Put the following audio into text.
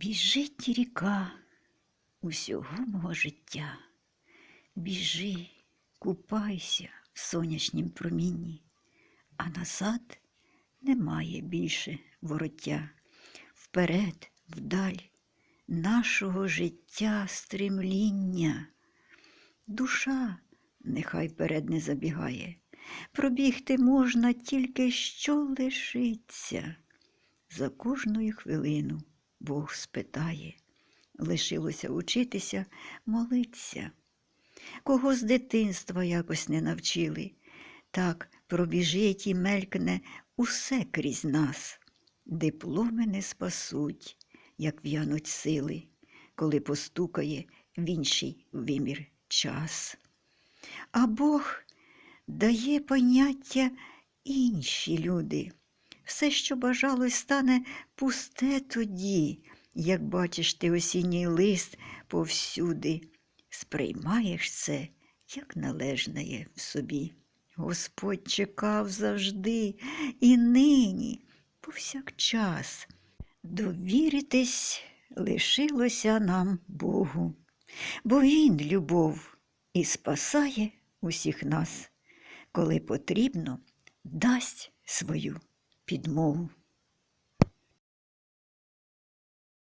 Біжить ріка усього мого життя. Біжи, купайся в сонячнім промінні, а назад немає більше вороття. Вперед, вдаль нашого життя стремління. Душа нехай перед не забігає. Пробігти можна тільки що лишиться. За кожною хвилину Бог спитає, лишилося учитися, молиться. Кого з дитинства якось не навчили, так пробіжить і мелькне усе крізь нас. Дипломи не спасуть, як в'януть сили, коли постукає в інший вимір час. А Бог дає поняття інші люди. Все, що бажалось, стане пусте тоді, як бачиш ти осінній лист повсюди, сприймаєш це, як належне в собі. Господь чекав завжди і нині, повсякчас. Довіритись лишилося нам Богу, бо Він любов і спасає усіх нас, коли потрібно, дасть свою підмогу.